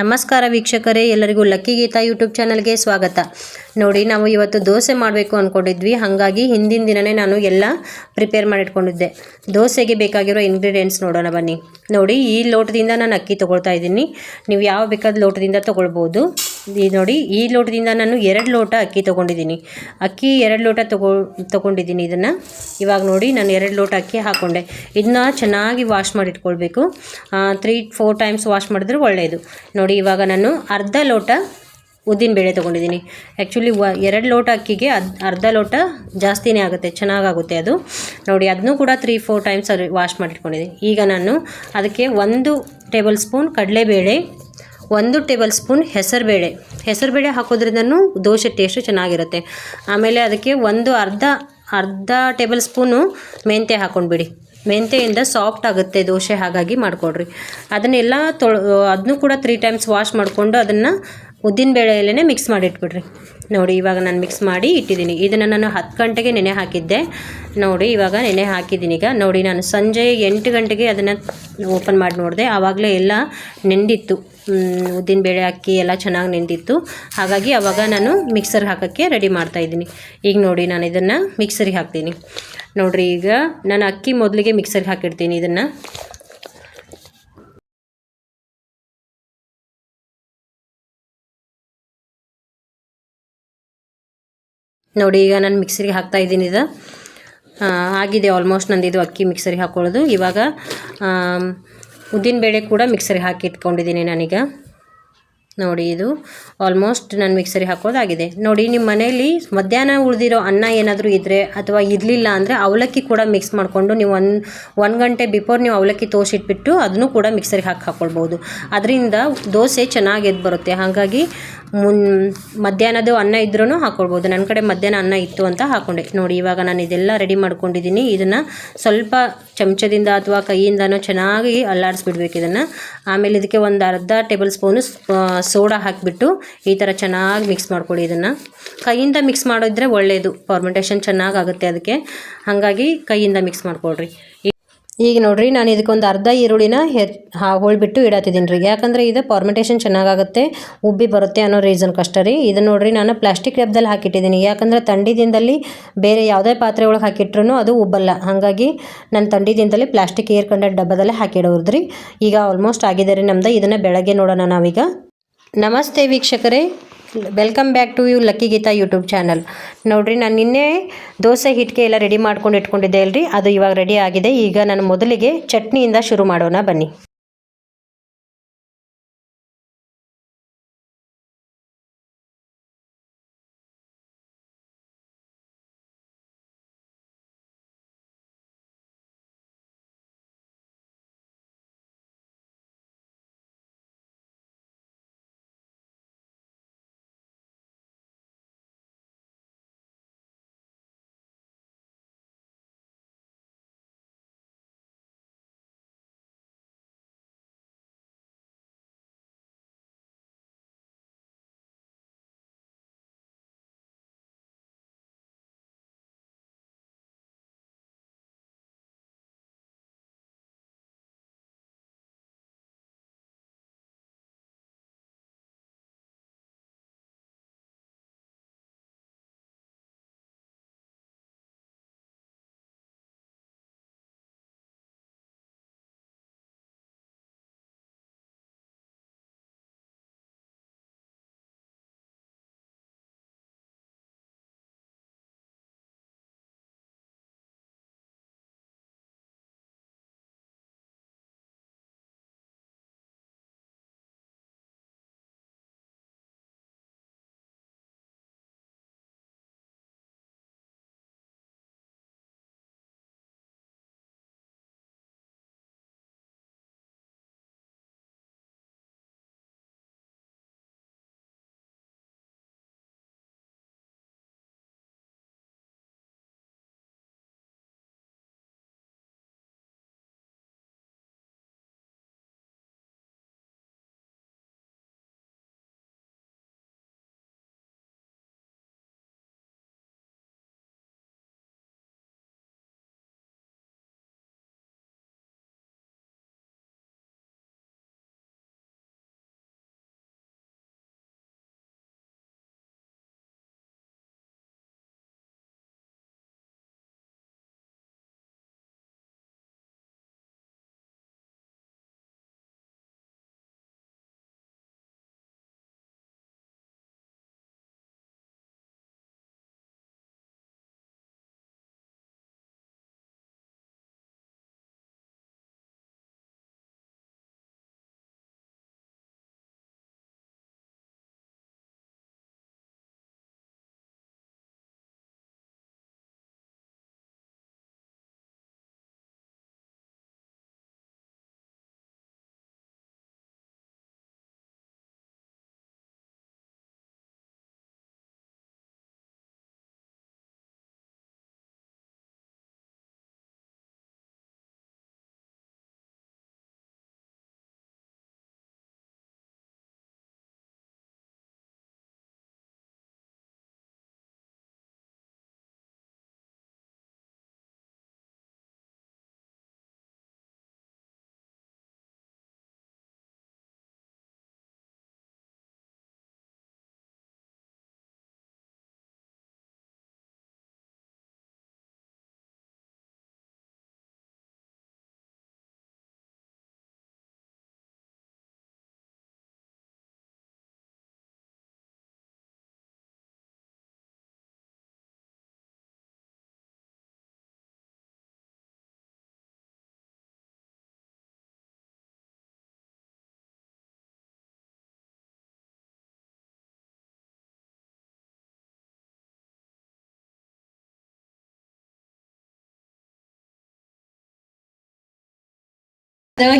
ನಮಸ್ಕಾರ ವೀಕ್ಷಕರೇ, ಎಲ್ಲರಿಗೂ ಲಕ್ಕಿ ಗೀತಾ ಯೂಟ್ಯೂಬ್ ಚಾನಲ್ಗೆ ಸ್ವಾಗತ. ನೋಡಿ, ನಾವು ಇವತ್ತು ದೋಸೆ ಮಾಡಬೇಕು ಅಂದ್ಕೊಂಡಿದ್ವಿ ಹಾಗಾಗಿ ಹಿಂದಿನ ದಿನವೇ ನಾನು ಎಲ್ಲ ಪ್ರಿಪೇರ್ ಮಾಡಿಟ್ಕೊಂಡಿದ್ದೆ. ದೋಸೆಗೆ ಬೇಕಾಗಿರೋ ಇಂಗ್ರೀಡಿಯೆಂಟ್ಸ್ ನೋಡೋಣ ಬನ್ನಿ. ನೋಡಿ, ಈ ಲೋಟದಿಂದ ನಾನು ಅಕ್ಕಿ ತೊಗೊಳ್ತಾ ಇದ್ದೀನಿ. ನೀವು ಯಾವ ಬೇಕಾದ ಲೋಟದಿಂದ ತೊಗೊಳ್ಬೋದು. ಈ ನೋಡಿ, ಈ ಲೋಟದಿಂದ ನಾನು ಎರಡು ಲೋಟ ಅಕ್ಕಿ ತೊಗೊಂಡಿದ್ದೀನಿ. ಅಕ್ಕಿ ಎರಡು ಲೋಟ ತಗೋ, ತೊಗೊಂಡಿದ್ದೀನಿ ಇದನ್ನು. ಇವಾಗ ನೋಡಿ, ನಾನು ಎರಡು ಲೋಟ ಅಕ್ಕಿ ಹಾಕ್ಕೊಂಡೆ ಇದನ್ನ ಚೆನ್ನಾಗಿ ವಾಶ್ ಮಾಡಿಟ್ಕೊಳ್ಬೇಕು. ತ್ರೀ ಫೋರ್ ಟೈಮ್ಸ್ ವಾಶ್ ಮಾಡಿದ್ರೆ ಒಳ್ಳೆಯದು ನೋಡಿ, ಇವಾಗ ನಾನು ಅರ್ಧ ಲೋಟ ಉದ್ದಿನಬೇಳೆ ತೊಗೊಂಡಿದ್ದೀನಿ. ಆ್ಯಕ್ಚುಲಿ ವ, ಎರಡು ಲೋಟ ಅಕ್ಕಿಗೆ ಅದು, ಅರ್ಧ ಲೋಟ ಜಾಸ್ತಿನೇ ಆಗುತ್ತೆ. ಚೆನ್ನಾಗಾಗುತ್ತೆ ಅದು. ನೋಡಿ ಅದನ್ನೂ ಕೂಡ ತ್ರೀ ಫೋರ್ ಟೈಮ್ಸ್ ವಾಶ್ ಮಾಡಿಟ್ಕೊಂಡಿದ್ದೀನಿ. ಈಗ ನಾನು ಅದಕ್ಕೆ ಒಂದು ಟೇಬಲ್ ಸ್ಪೂನ್ ಕಡಲೆಬೇಳೆ ಒಂದು ಟೇಬಲ್ ಸ್ಪೂನ್ ಹೆಸರುಬೇಳೆ. ಹೆಸರುಬೇಳೆ ಹಾಕೋದ್ರಿಂದನೂ ದೋಸೆ ಟೇಸ್ಟು ಚೆನ್ನಾಗಿರುತ್ತೆ. ಆಮೇಲೆ ಅದಕ್ಕೆ ಒಂದು ಅರ್ಧ ಅರ್ಧ ಟೇಬಲ್ ಸ್ಪೂನು ಮೆಂತ್ಯ ಹಾಕ್ಕೊಂಡ್ಬಿಡಿ ಮೆಂತೆಯಿಂದ ಸಾಫ್ಟ್ ಆಗುತ್ತೆ ದೋಸೆ, ಹಾಗಾಗಿ ಮಾಡಿಕೊಡ್ರಿ. ಅದನ್ನೆಲ್ಲ ತೊಳ, ಅದನ್ನೂ ಕೂಡ ತ್ರೀ ಟೈಮ್ಸ್ ವಾಶ್ ಮಾಡಿಕೊಂಡು ಅದನ್ನು ಉದ್ದಿನ ಬೇಳೆಯಲ್ಲೇ ಮಿಕ್ಸ್ ಮಾಡಿ ಇಟ್ಬಿಡ್ರಿ ನೋಡಿ, ಇವಾಗ ನಾನು ಮಿಕ್ಸ್ ಮಾಡಿ ಇಟ್ಟಿದ್ದೀನಿ. ಇದನ್ನು ನಾನು ಹತ್ತು ಗಂಟೆಗೆ ನೆನೆ ಹಾಕಿದ್ದೆ. ನೋಡಿ, ಇವಾಗ ನೆನೆ ಹಾಕಿದ್ದೀನಿ ಈಗ. ನೋಡಿ, ನಾನು ಸಂಜೆ ಎಂಟು ಗಂಟೆಗೆ ಅದನ್ನು ಓಪನ್ ಮಾಡಿ ನೋಡಿದೆ. ಆವಾಗಲೇ ಎಲ್ಲ ನೆಂದಿತ್ತು. ಉದ್ದಿನಬೇಳೆ ಅಕ್ಕಿ ಎಲ್ಲ ಚೆನ್ನಾಗಿ ನೆಂದಿತ್ತು. ಹಾಗಾಗಿ ಆವಾಗ ನಾನು ಮಿಕ್ಸರ್ಗೆ ಹಾಕೋಕ್ಕೆ ರೆಡಿ ಮಾಡ್ತಾಯಿದ್ದೀನಿ ಈಗ ನೋಡಿ, ನಾನು ಇದನ್ನು ಮಿಕ್ಸರಿಗೆ ಹಾಕ್ತೀನಿ. ನೋಡಿರಿ, ಈಗ ನಾನು ಅಕ್ಕಿ ಮೊದಲಿಗೆ ಮಿಕ್ಸರ್ಗೆ ಹಾಕಿರ್ತೀನಿ ಇದನ್ನು. ನೋಡಿ, ಈಗ ನಾನು ಮಿಕ್ಸರಿಗೆ ಹಾಕ್ತಾ ಇದ್ದೀನಿ ಇದು. ಆಗಿದೆ ಆಲ್ಮೋಸ್ಟ್ ನಂದಿದು ಅಕ್ಕಿ ಮಿಕ್ಸರಿಗೆ ಹಾಕ್ಕೊಳ್ಳೋದು ಇವಾಗ ಉದ್ದಿನಬೇಳೆ ಕೂಡ ಮಿಕ್ಸರಿಗೆ ಹಾಕಿ ಇಟ್ಕೊಂಡಿದ್ದೀನಿ ನಾನೀಗ. ನೋಡಿ, ಇದು ಆಲ್ಮೋಸ್ಟ್ ನಾನು ಮಿಕ್ಸರಿಗೆ ಹಾಕೋದಾಗಿದೆ. ನೋಡಿ ನಿಮ್ಮ ಮನೆಯಲ್ಲಿ ಮಧ್ಯಾಹ್ನ ಉಳಿದಿರೋ ಅನ್ನ ಏನಾದರೂ ಇದ್ದರೆ ಅಥವಾ ಇರಲಿಲ್ಲ ಅಂದರೆ ಅವಲಕ್ಕಿ ಕೂಡ ಮಿಕ್ಸ್ ಮಾಡಿಕೊಂಡು ನೀವು ಒನ್ ಒಂದು ಗಂಟೆ ಬಿಫೋರ್ ನೀವು ಅವಲಕ್ಕಿ ತೋಸಿಟ್ಬಿಟ್ಟು ಅದನ್ನು ಕೂಡ ಮಿಕ್ಸರಿಗೆ ಹಾಕಿ ಹಾಕ್ಕೊಳ್ಬೋದು ಅದರಿಂದ ದೋಸೆ ಚೆನ್ನಾಗಿ ಎದ್ದು ಬರುತ್ತೆ. ಹಾಗಾಗಿ ಮುನ್ ಮಧ್ಯಾಹ್ನದ ಅನ್ನ ಇದ್ರೂ ಹಾಕ್ಕೊಳ್ಬೋದು ನನ್ನ ಕಡೆ ಮಧ್ಯಾಹ್ನ ಅನ್ನ ಇತ್ತು ಅಂತ ಹಾಕ್ಕೊಂಡೆ ನೋಡಿ, ಇವಾಗ ನಾನು ಇದೆಲ್ಲ ರೆಡಿ ಮಾಡ್ಕೊಂಡಿದ್ದೀನಿ. ಇದನ್ನು ಸ್ವಲ್ಪ ಚಮಚದಿಂದ ಅಥವಾ ಕೈಯಿಂದನೋ ಚೆನ್ನಾಗಿ ಅಲ್ಲಾಡಿಸ್ಬಿಡ್ಬೇಕು ಇದನ್ನು. ಆಮೇಲೆ ಇದಕ್ಕೆ ಒಂದು ಅರ್ಧ ಟೇಬಲ್ ಸ್ಪೂನು ಸೋಡಾ ಹಾಕಿಬಿಟ್ಟು ಈ ಥರ ಚೆನ್ನಾಗಿ ಮಿಕ್ಸ್ ಮಾಡ್ಕೊಳ್ಳಿ ಇದನ್ನು. ಕೈಯಿಂದ ಮಿಕ್ಸ್ ಮಾಡಿದ್ರೆ ಒಳ್ಳೆಯದು ಫಾರ್ಮೆಂಟೇಷನ್ ಚೆನ್ನಾಗಿ ಆಗುತ್ತೆ ಅದಕ್ಕೆ. ಹಾಗಾಗಿ ಕೈಯಿಂದ ಮಿಕ್ಸ್ ಮಾಡ್ಕೊಳ್ರಿ. ಈಗ ನೋಡಿರಿ, ನಾನು ಇದಕ್ಕೊಂದು ಅರ್ಧ ಈರುಳ್ಳಿನ ಹೆ, ಹೋಳ್ಬಿಟ್ಟು ಇಡತ್ತಿದ್ದೀನಿ ರೀ. ಯಾಕಂದರೆ ಇದು ಫಾರ್ಮೆಂಟೇಷನ್ ಚೆನ್ನಾಗಾಗುತ್ತೆ, ಉಬ್ಬಿ ಬರುತ್ತೆ ಅನ್ನೋ ರೀಸನ್ ಕಷ್ಟ ರೀ ಇದು ನೋಡಿರಿ, ನಾನು ಪ್ಲಾಸ್ಟಿಕ್ ಡಬ್ಬದಲ್ಲಿ ಹಾಕಿಟ್ಟಿದ್ದೀನಿ. ಯಾಕಂದರೆ ಥಂಡಿ ದಿನದಲ್ಲಿ ಬೇರೆ ಯಾವುದೇ ಪಾತ್ರೆ ಒಳಗೆ ಹಾಕಿಟ್ರೂ ಅದು ಉಬ್ಬಲ್ಲ. ಹಾಗಾಗಿ ನಾನು ಥಂಡಿ ದಿನದಲ್ಲಿ ಪ್ಲಾಸ್ಟಿಕ್ ಏರ್ ಕಂಡಕ್ಟ್ ಡಬ್ಬದಲ್ಲೇ ಹಾಕಿಡೋದ್ರಿ ಈಗ ಆಲ್ಮೋಸ್ಟ್ ಆಗಿದೆ ರೀ ನಮ್ದು. ಇದನ್ನು ಬೆಳಗ್ಗೆ ನೋಡೋಣ ನಾವೀಗ. ನಮಸ್ತೆ ವೀಕ್ಷಕರೇ. Welcome back to you Lucky Geetha YouTube channel ನೋಡ್ರಿ, ನಾನು ನಿನ್ನೆ ದೋಸೆ ಹಿಟ್ಟಿಗೆ ಎಲ್ಲ ರೆಡಿ ಮಾಡ್ಕೊಂಡು ಇಟ್ಕೊಂಡಿದ್ದೆ ಅಲ್ರಿ? ಅದು ಇವಾಗ ರೆಡಿ ಆಗಿದೆ. ಈಗ ನಾನು ಮೊದಲಿಗೆ ಚಟ್ನಿಯಿಂದ ಶುರು ಮಾಡೋಣ, ಬನ್ನಿ.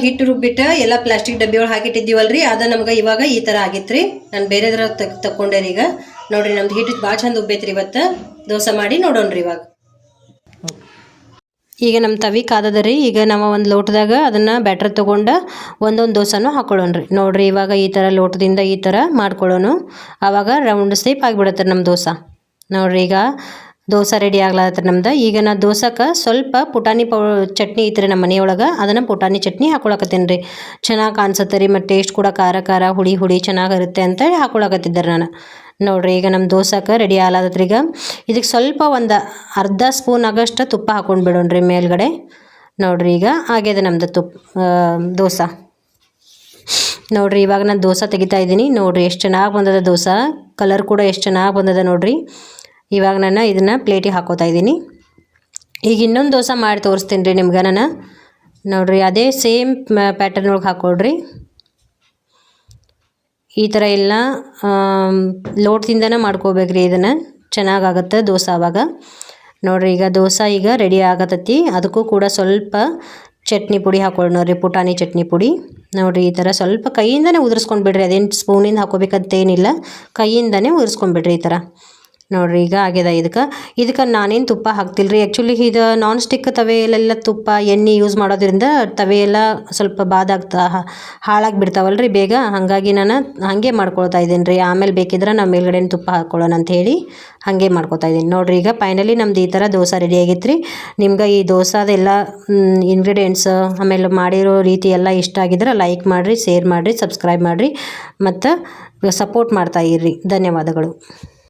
ಹಿಟ್ಟು ರುಬ್ಬಿಟ್ಟು ಎಲ್ಲ ಪ್ಲಾಸ್ಟಿಕ್ ಡಬ್ಬಿ ಒಳಗೆ ಹಾಕಿಟ್ಟಿದ್ದೀವಲ್ರಿ? ಅದ ನಮ್ಗೆ ಇವಾಗ ಈ ಥರ ಆಗಿತ್ರಿ. ನಾನು ಬೇರೆದ್ರ ತಕೊಂಡೆ ಈಗ. ನೋಡ್ರಿ, ನಮ್ದು ಹಿಟ್ಟು ಭಾಳ ಚಂದ ಉಬ್ಬೈತ್ರಿ ಇವತ್ತು. ದೋಸೆ ಮಾಡಿ ನೋಡೋಣ್ರಿ ಇವಾಗ. ಈಗ ನಮ್ಮ ತವಿ ಕಾದದರಿ. ಈಗ ನಾವು ಒಂದು ಲೋಟದಾಗ ಅದನ್ನು ಬ್ಯಾಟ್ರ್ ತೊಗೊಂಡು ಒಂದೊಂದು ದೋಸೆನೂ ಹಾಕೊಳ್ಳೋಣ್ರಿ. ನೋಡ್ರಿ, ಇವಾಗ ಈ ಥರ ಲೋಟದಿಂದ ಈ ಥರ ಮಾಡ್ಕೊಳ್ಳೋಣ ಆವಾಗ ರೌಂಡ್ ಸೇಪ್ ಆಗಿಬಿಡತ್ತೆ ನಮ್ಮ ದೋಸೆ. ನೋಡ್ರಿ ಈಗ ದೋಸೆ ರೆಡಿ ಆಗ್ಲತ್ತ ನಮ್ದು. ಈಗ ನಾ ದೋಸಕ್ಕೆ ಸ್ವಲ್ಪ ಪುಟಾಣಿ ಪೌ, ಚಟ್ನಿ ಐತ್ರಿ ನಮ್ಮ ಮನೆಯೊಳಗೆ. ಅದನ್ನು ಪುಟಾಣಿ ಚಟ್ನಿ ಹಾಕೊಳಕತ್ತೀನಿ ರೀ ಚೆನ್ನಾಗಿ ಕಾಣಿಸುತ್ತೆ ರೀ, ಮತ್ತು ಟೇಸ್ಟ್ ಕೂಡ ಖಾರ ಖಾರ, ಹುಳಿ ಹುಳಿ ಚೆನ್ನಾಗಿರುತ್ತೆ ಅಂತೇಳಿ ಹಾಕೊಳಕತ್ತಿದ್ದೆ ನಾನು. ನೋಡ್ರಿ, ಈಗ ನಮ್ಮ ದೋಸಕ್ಕೆ ರೆಡಿ ಆಗ್ಲತ್ತತ್ರಿ ಈಗ. ಇದಕ್ಕೆ ಸ್ವಲ್ಪ ಒಂದು ಅರ್ಧ ಸ್ಪೂನ್ ಆಗಷ್ಟು ತುಪ್ಪ ಹಾಕೊಂಡು ಬಿಡೋಣ್ರಿ ಮೇಲ್ಗಡೆ. ನೋಡ್ರಿ, ಈಗ ಆಗ್ಯದ ನಮ್ಮದು ತುಪ್ಪ ದೋಸೆ. ನೋಡ್ರಿ, ಇವಾಗ ನಾನು ದೋಸೆ ತೆಗಿತಾ ಇದ್ದೀನಿ. ನೋಡ್ರಿ, ಎಷ್ಟು ಚೆನ್ನಾಗಿ ಬಂದದ ದೋಸೆ. ಕಲರ್ ಕೂಡ ಎಷ್ಟು ಚೆನ್ನಾಗಿ ಬಂದದ ನೋಡ್ರಿ. ಇವಾಗ ನಾನು ಇದನ್ನು ಪ್ಲೇಟಿಗೆ ಹಾಕೋತಾ ಇದ್ದೀನಿ. ಈಗ ಇನ್ನೊಂದು ದೋಸೆ ಮಾಡಿ ತೋರಿಸ್ತೀನಿ ರೀ ನಿಮ್ಗೆ ನಾನು. ನೋಡಿರಿ, ಅದೇ ಸೇಮ್ ಪ್ಯಾಟರ್ನ್ ಒಳಗೆ ಹಾಕೊಳ್ರಿ. ಈ ಥರ ಎಲ್ಲ ಲೋಟದಿಂದನೇ ಮಾಡ್ಕೋಬೇಕ್ರಿ ಇದನ್ನು. ಚೆನ್ನಾಗಾಗತ್ತೆ ದೋಸೆ ಆವಾಗ. ನೋಡಿರಿ, ಈಗ ದೋಸೆ ಈಗ ರೆಡಿ ಆಗತ್ತೈತಿ ಅದಕ್ಕೂ ಕೂಡ ಸ್ವಲ್ಪ ಚಟ್ನಿ ಪುಡಿ ಹಾಕೊಳ್ಳಿ ನೋಡ್ರಿ, ಪುಟಾಣಿ ಚಟ್ನಿ ಪುಡಿ. ನೋಡಿರಿ, ಈ ಥರ ಸ್ವಲ್ಪ ಕೈಯಿಂದನೇ ಉದುರಿಸ್ಕೊಂಡು ಬಿಡ್ರಿ. ಅದೇನು ಸ್ಪೂನಿಂದ ಹಾಕೋಬೇಕಂತೇನಿಲ್ಲ. ಕೈಯಿಂದನೇ ಉದುರಿಸ್ಕೊಂಡ್ಬಿಡ್ರಿ ಈ ಥರ ನೋಡ್ರಿ, ಈಗ ಆಗ್ಯದ ಇದಕ್ಕೆ. ಇದಕ್ಕೆ ನಾನೇನು ತುಪ್ಪ ಹಾಕ್ತಿಲ್ಲ ರೀ ಆ್ಯಕ್ಚುಲಿ ಇದು ನಾನ್ ಸ್ಟಿಕ್ ತವೆಯಲ್ಲೆಲ್ಲ ತುಪ್ಪ, ಎಣ್ಣೆ ಯೂಸ್ ಮಾಡೋದ್ರಿಂದ ತವೆಯೆಲ್ಲ ಸ್ವಲ್ಪ ಬಾದಾಗ್ತಾ ಹಾಳಾಗಿ ಬಿಡ್ತಾವಲ್ಲ ರೀ ಬೇಗ. ಹಾಗಾಗಿ ನಾನು ಹಾಗೆ ಮಾಡ್ಕೊಳ್ತಾ ಇದ್ದೀನಿ ರೀ. ಆಮೇಲೆ ಬೇಕಿದ್ರೆ ನಾವು ಮೇಲ್ಗಡೆ ತುಪ್ಪ ಹಾಕ್ಕೊಳ್ಳೋಣ ಅಂತ ಹೇಳಿ ಹಾಗೆ ಮಾಡ್ಕೊತಾ ಇದ್ದೀನಿ. ನೋಡಿರಿ, ಈಗ ಫೈನಲಿ ನಮ್ದು ಈ ಥರ ದೋಸೆ ರೆಡಿ ಆಗಿತ್ತು ರೀ ನಿಮ್ಗೆ ಈ ದೋಸಾದೆಲ್ಲ ಇಂಗ್ರೀಡಿಯೆಂಟ್ಸ್ ಆಮೇಲೆ ಮಾಡಿರೋ ರೀತಿ ಎಲ್ಲ ಇಷ್ಟ ಆಗಿದ್ರೆ ಲೈಕ್ ಮಾಡಿರಿ ಶೇರ್ ಮಾಡಿರಿ ಸಬ್ಸ್ಕ್ರೈಬ್ ಮಾಡಿರಿ. ಮತ್ತು ಸಪೋರ್ಟ್ ಮಾಡ್ತಾ ಇರ್ರಿ. ಧನ್ಯವಾದಗಳು.